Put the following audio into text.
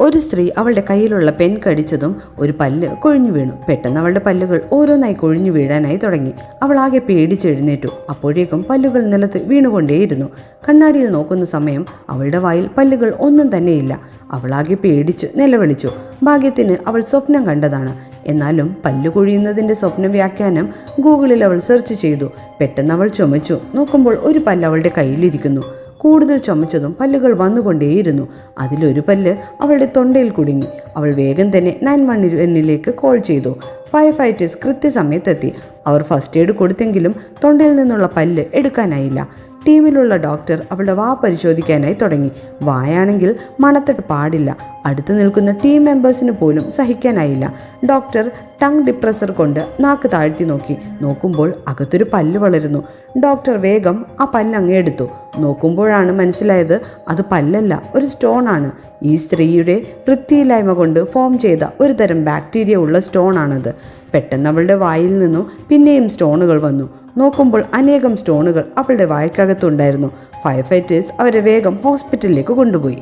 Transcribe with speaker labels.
Speaker 1: ഒരു സ്ത്രീ അവളുടെ കയ്യിലുള്ള പെൻ കടിച്ചതും ഒരു പല്ല് കൊഴിഞ്ഞു വീണു. പെട്ടെന്ന് അവളുടെ പല്ലുകൾ ഓരോന്നായി കൊഴിഞ്ഞു വീഴാനായി തുടങ്ങി. അവൾ ആകെ പേടിച്ചെഴുന്നേറ്റു അപ്പോഴേക്കും പല്ലുകൾ നിലത്ത് വീണുകൊണ്ടേയിരുന്നു. കണ്ണാടിയിൽ നോക്കുന്ന സമയം അവളുടെ വായിൽ പല്ലുകൾ ഒന്നും തന്നെയില്ല. അവളാകെ പേടിച്ച് നിലവിളിച്ചു. ഭാഗ്യത്തിന് അവൾ സ്വപ്നം കണ്ടതാണ്. എന്നാലും പല്ലു കൊഴിയുന്നതിന്റെ സ്വപ്ന വ്യാഖ്യാനം ഗൂഗിളിൽ അവൾ സെർച്ച് ചെയ്തു. പെട്ടെന്ന് അവൾ ചുമച്ചു. നോക്കുമ്പോൾ ഒരു പല്ല് അവളുടെ കയ്യിലിരിക്കുന്നു. കൂടുതൽ ചുമച്ചതും പല്ലുകൾ വന്നുകൊണ്ടേയിരുന്നു. അതിലൊരു പല്ല് അവളുടെ തൊണ്ടയിൽ കുടുങ്ങി. അവൾ വേഗം തന്നെ നയൻ വൺ എന്നിലേക്ക് കോൾ ചെയ്തു. ഫയർ ഫൈറ്റേഴ്സ് കൃത്യസമയത്തെത്തി. അവർ ഫസ്റ്റ് എയ്ഡ് കൊടുത്തെങ്കിലും തൊണ്ടയിൽ നിന്നുള്ള പല്ല് എടുക്കാനായില്ല. ടീമിലുള്ള ഡോക്ടർ അവളുടെ വാ പരിശോധിക്കാനായി തുടങ്ങി. വായാണെങ്കിൽ മണത്തിട്ട് പാടില്ല. അടുത്ത് നിൽക്കുന്ന ടീം മെമ്പേഴ്സിന് പോലും സഹിക്കാനായില്ല. ഡോക്ടർ ടങ് ഡിപ്രസർ കൊണ്ട് നാക്ക് താഴ്ത്തി നോക്കി. നോക്കുമ്പോൾ അകത്തൊരു പല്ല് വളരുന്നു. ഡോക്ടർ വേഗം ആ പല്ല് അങ്ങ് എടുത്തു. നോക്കുമ്പോഴാണ് മനസ്സിലായത് അത് പല്ലല്ല ഒരു സ്റ്റോൺ ആണ്. ഈ സ്ത്രീയുടെ വൃത്തിയില്ലായ്മ കൊണ്ട് ഫോം ചെയ്ത ഒരു തരം ബാക്ടീരിയ ഉള്ള സ്റ്റോൺ ആണത്. പെട്ടെന്ന് അവളുടെ വായിൽ നിന്നും പിന്നെയും സ്റ്റോണുകൾ വന്നു. നോക്കുമ്പോൾ അനേകം സ്റ്റോണുകൾ അവളുടെ വായ്ക്കകത്തുണ്ടായിരുന്നു. ഫയർ ഫൈറ്റേഴ്സ് അവരെ വേഗം ഹോസ്പിറ്റലിലേക്ക് കൊണ്ടുപോയി.